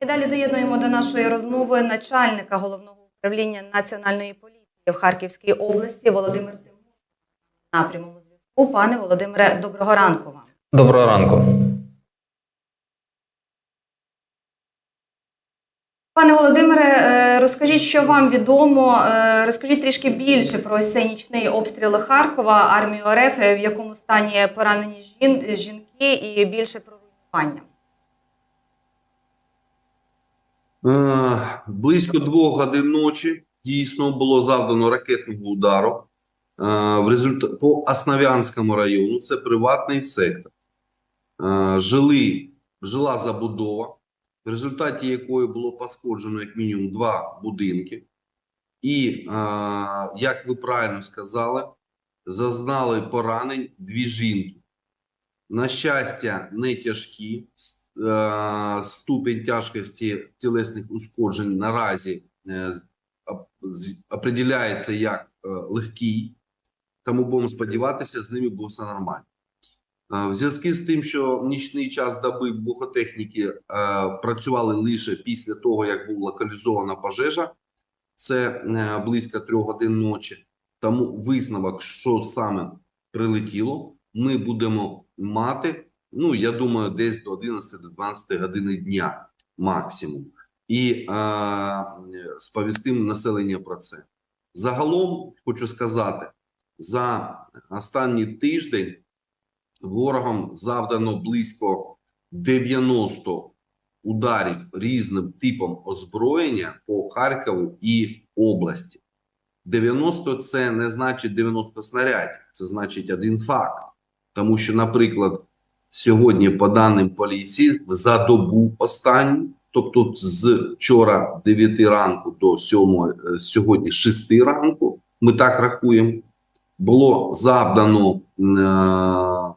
І далі доєднуємо до нашої розмови начальника головного управління національної поліції в Харківській області Володимир Тимошко. На прямому зв'язку. Пане Володимире, доброго ранку вам. Доброго ранку. Пане Володимире, е, розкажіть, що вам відомо. Е, Розкажіть трішки більше про цей нічний обстріл Харкова, армію РФ, в якому стані поранені жін- жінки, і більше про руйнування. Е, Близько двох годин ночі дійсно було завдано ракетного удару е, в результ... по Основ'янському району. Це приватний сектор. Е, Жили, жила забудова, в результаті якої було пошкоджено як мінімум два будинки. І, е, як ви правильно сказали, зазнали поранень дві жінки. На щастя, не тяжкі. Е, Ступінь тяжкості тілесних ушкоджень наразі е, определяється як е, легкий, тому будемо сподіватися, з ними буде все нормально. В зв'язку з тим, що нічний час доби бухотехніки працювали лише після того, як була локалізована пожежа, це близько трьох годин ночі. Тому висновок, що саме прилетіло, ми будемо мати. Ну, я думаю, десь до 11 до 12 години дня максимум. І е, сповістимо населення про це. Загалом хочу сказати, за останній тиждень ворогом завдано близько 90 ударів різним типом озброєння по Харкову і області. 90 це не значить 90 снарядів, це значить один факт. Тому що, наприклад, сьогодні, по даним поліції, за добу останню, тобто з вчора 9 ранку до 7, е, сьогодні 6 ранку, ми так рахуємо, було завдано, е,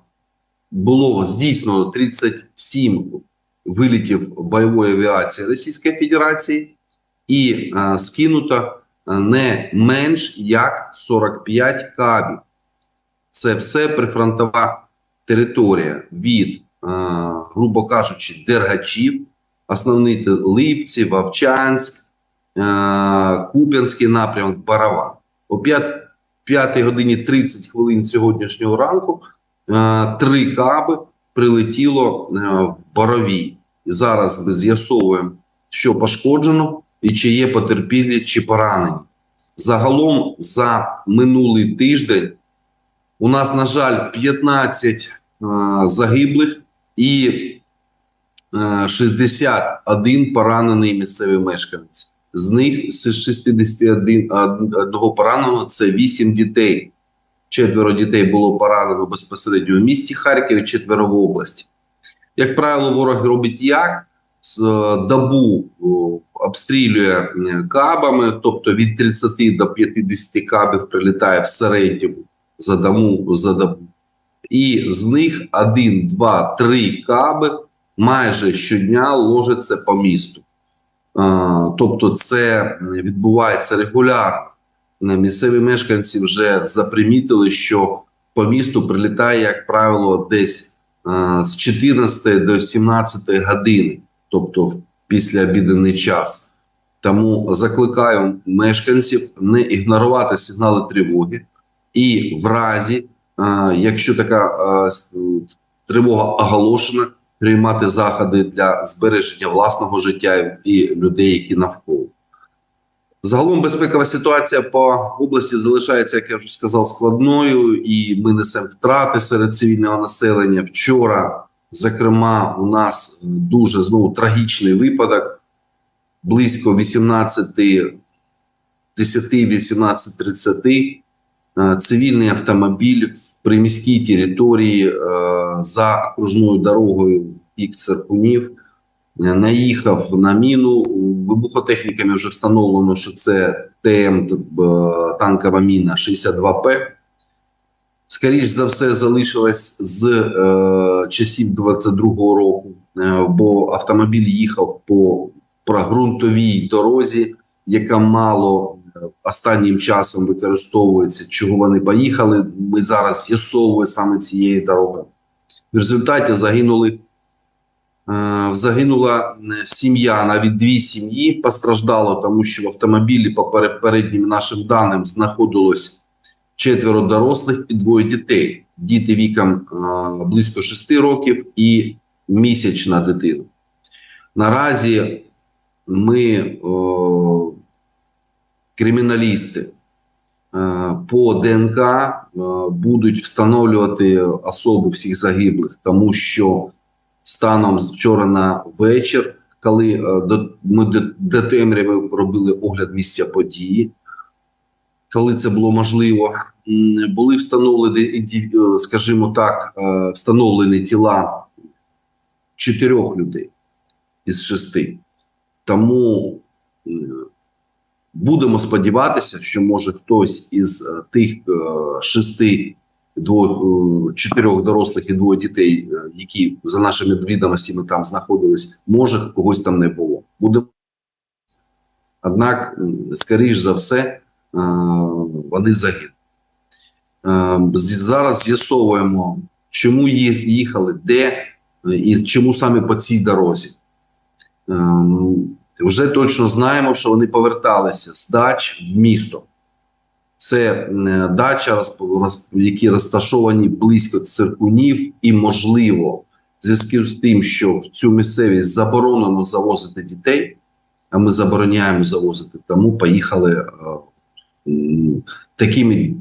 було здійснено 37 вилітів бойової авіації Російської Федерації і е, скинуто не менш як 45 кабів. Це все прифронтова територія від, е, грубо кажучи, Дергачів, основний Липці, Вовчанськ, е, Куп'янський напрямок, Барава. О 5, 5 годині 30 хвилин сьогоднішнього ранку е, три каби прилетіло в Боровій. І зараз ми з'ясовуємо, що пошкоджено і чи є потерпілі, чи поранені. Загалом за минулий тиждень у нас, на жаль, 15 е, загиблих і е, 61 поранений місцевий мешканець. З них з 61 одного пораненого це 8 дітей. Четверо дітей було поранено безпосередньо в місті Харкові, четверо в області. Як правило, ворог робить як? З е, добу обстрілює е, кабами, тобто від 30 до 50 кабів прилітає в середньому за добу, за. І з них 1, 2, 3 каби майже щодня ложаться по місту. Тобто, це відбувається регулярно. Місцеві мешканці вже запримітили, що по місту прилітає, як правило, десь з 14 до 17 години, тобто в післяобідний час. Тому закликаю мешканців не ігнорувати сигнали тривоги, і в разі, е, якщо така е, тривога оголошена, приймати заходи для збереження власного життя і людей, які навколо. Загалом безпекова ситуація по області залишається, як я вже сказав, складною, і ми несемо втрати серед цивільного населення. Вчора, зокрема, у нас дуже знову трагічний випадок. Близько 18, 10-18.30 е, цивільний автомобіль в приміській території е, за окружною дорогою в бік Церкунів е, наїхав на міну. Вибухотехніками вже встановлено, що це ТМ е, танкова міна 62П. Скоріш за все, залишилась з е, часів 22-го року, е, бо автомобіль їхав по ґрунтовій дорозі, яка мало е, останнім часом використовується. Чого вони поїхали? Ми зараз з'ясовуємо саме цієї дороги. В результаті загинули Е, Загинула е, сім'я, навіть дві сім'ї постраждало, тому що в автомобілі, по переднім нашим даним, знаходилось четверо дорослих і двоє дітей. Діти віком е, близько 6 років і місячна дитина. Наразі ми, криміналісти, е, по ДНК е, будуть встановлювати особи всіх загиблих, тому що станом з вчора на вечір, коли е, ми до, темряви робили огляд місця події, коли це було можливо, були встановлені, скажімо так, встановлені тіла чотирьох людей із шести. Тому будемо сподіватися, що може хтось із е, тих е, шести двох, е, чотирьох дорослих і двоє дітей, які за нашими відомостями там знаходились, може когось там не було. Будемо. Однак, скоріш за все, вони загинули. Зараз з'ясовуємо, чому їхали, де і чому саме по цій дорозі. Вже точно знаємо, що вони поверталися з дач в місто. Це е, дача, які розташовані близько циркунів, і можливо, в зв'язку з тим, що в цю місцевість заборонено завозити дітей, а ми забороняємо завозити, тому поїхали е, такими е,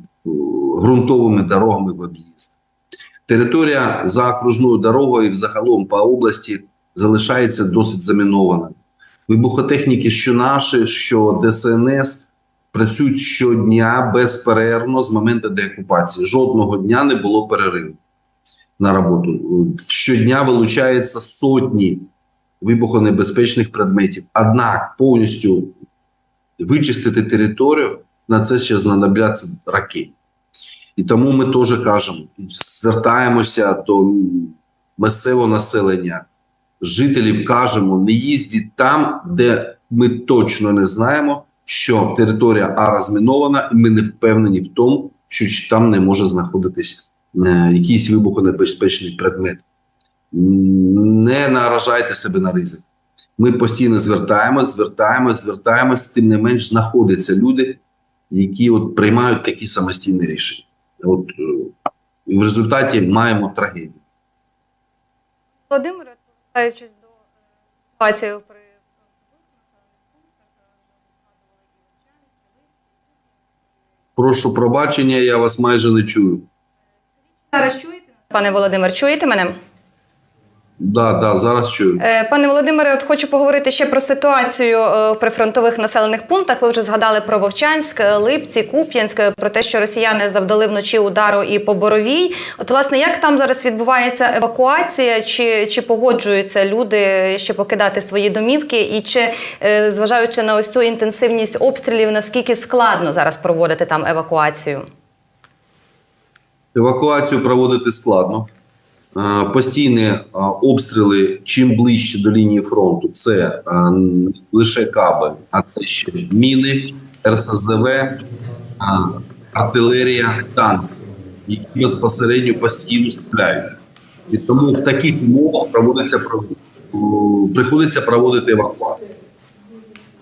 ґрунтовими дорогами в об'їзд. Територія за окружною дорогою взагалом по області залишається досить замінованою. Вибухотехніки, що наші, що ДСНС, працюють щодня безперервно з моменту деокупації. Жодного дня не було перериву на роботу. Щодня вилучається сотні вибухонебезпечних предметів. Однак повністю вичистити територію на це ще знадобляться роки. І тому ми теж кажемо, звертаємося до місцевого населення, жителів кажемо, не їздіть там, де ми точно не знаємо, що територія А розмінована, і ми не впевнені в тому, що там не може знаходитись е, якийсь вибухонебезпечний предмет. Не наражайте себе на ризик. Ми постійно звертаємось, звертаємось, звертаємось, тим не менш знаходяться люди, які от приймають такі самостійні рішення. От е, і в результаті маємо трагедію. Володимире, повертаючись до е, ситуації при Прошу пробачення, я вас майже не чую. зараз чуєте? Пане Володимир, чуєте мене? Да, да, зараз чую. Е, Пане Володимире, от хочу поговорити ще про ситуацію е, в прифронтових населених пунктах. Ви вже згадали про Вовчанськ, е, Липці, Куп'янськ, про те, що росіяни завдали вночі удару і по Боровій. От, власне, як там зараз відбувається евакуація? Чи, чи погоджуються люди ще покидати свої домівки? І чи, зважаючи на ось цю інтенсивність обстрілів, наскільки складно зараз проводити там евакуацію? Евакуацію проводити складно. Е, Постійні е, обстріли чим ближче до лінії фронту, це е, лише каби, а це ще міни, РСЗВ, артилерія, танки, які безпосередньо постійно стріляють. І тому в таких умовах проводиться приходиться проводити евакуацію.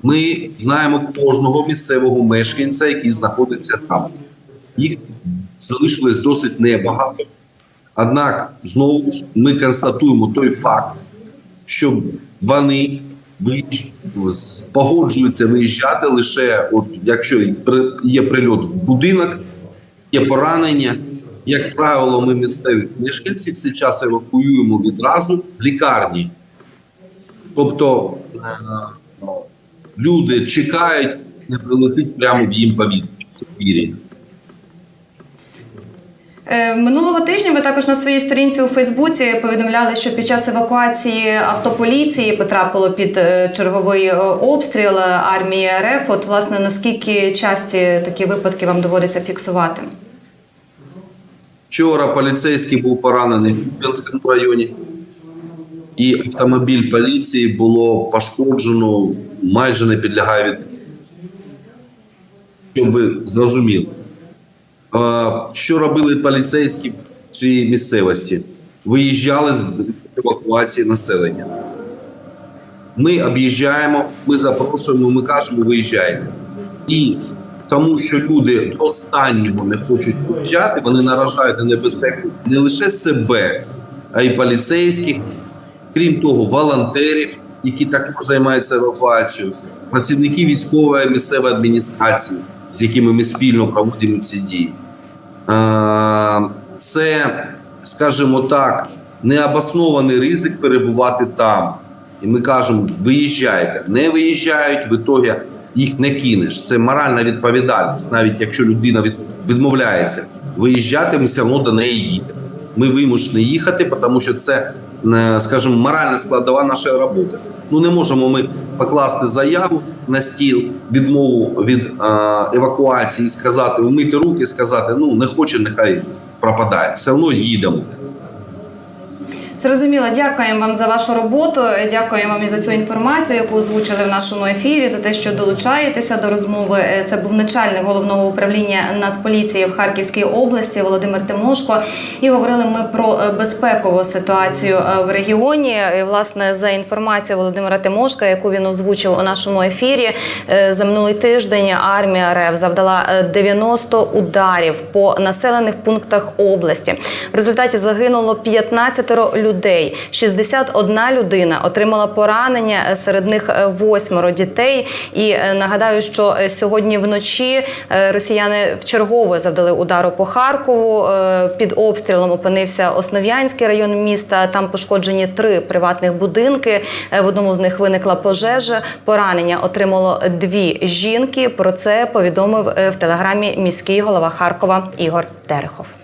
Ми знаємо кожного місцевого мешканця, який знаходиться там. Їх залишилось досить небагато. Однак, знову ж ми констатуємо той факт, що вони погоджуються виїжджати лише, от, якщо є прильот в будинок, є поранення. Як правило, ми місцевих мешканців цей час евакуюємо відразу в лікарні. Тобто е, люди чекають, не прилетить прямо в їм повітря. Е, Минулого тижня ви також на своїй сторінці у Фейсбуці повідомляли, що під час евакуації автополіції потрапило під е, черговий е, обстріл армії РФ. От, власне, наскільки часті такі випадки вам доводиться фіксувати? Вчора поліцейський був поранений в Куп'янському районі, і автомобіль поліції було пошкоджено, майже не підлягає від. Щоб ви зрозуміли. Що робили поліцейські в цій місцевості? Виїжджали з евакуації населення. Ми об'їжджаємо, ми запрошуємо, ми кажемо, виїжджайте. І тому, що люди до останнього не хочуть виїжджати, вони наражають на небезпеку не лише себе, а й поліцейських, крім того, волонтерів, які також займаються евакуацією, працівники військової місцевої адміністрації, з якими ми спільно проводимо ці дії. Це, скажімо так, необоснований ризик перебувати там. І ми кажемо, виїжджайте. Не виїжджають, в ітогі їх не кинеш. Це моральна відповідальність, навіть якщо людина відмовляється виїжджати, ми все одно до неї їдемо. Ми вимушені їхати, тому що це, е, скажімо, моральна складова нашої роботи. Ну не можемо ми покласти заяву на стіл, відмову від е, евакуації, сказати, умити руки, сказати, ну не хоче, нехай пропадає. Все одно їдемо. Зрозуміло, дякуємо вам за вашу роботу. Дякуємо вам і за цю інформацію, яку озвучили в нашому ефірі, за те, що долучаєтеся до розмови. Е, Це був начальник головного управління Нацполіції в Харківській області Володимир Тимошко. І говорили ми про е, безпекову ситуацію е, в регіоні. І, власне, за інформацією Володимира Тимошка, яку він озвучив у нашому ефірі, за минулий тиждень армія РФ завдала е, 90 ударів по населених пунктах області. В результаті загинуло 15 людей. 61 людина отримала поранення. е, Серед них е, восьмеро дітей. І е, нагадаю, що сьогодні вночі росіяни вчергово завдали удару по Харкову. Під обстрілом опинився Основ'янський район міста. Там пошкоджені три приватних будинки. В одному з них виникла пожежа. Поранення отримало дві жінки. Про це повідомив в телеграмі міський голова Харкова Ігор Терехов.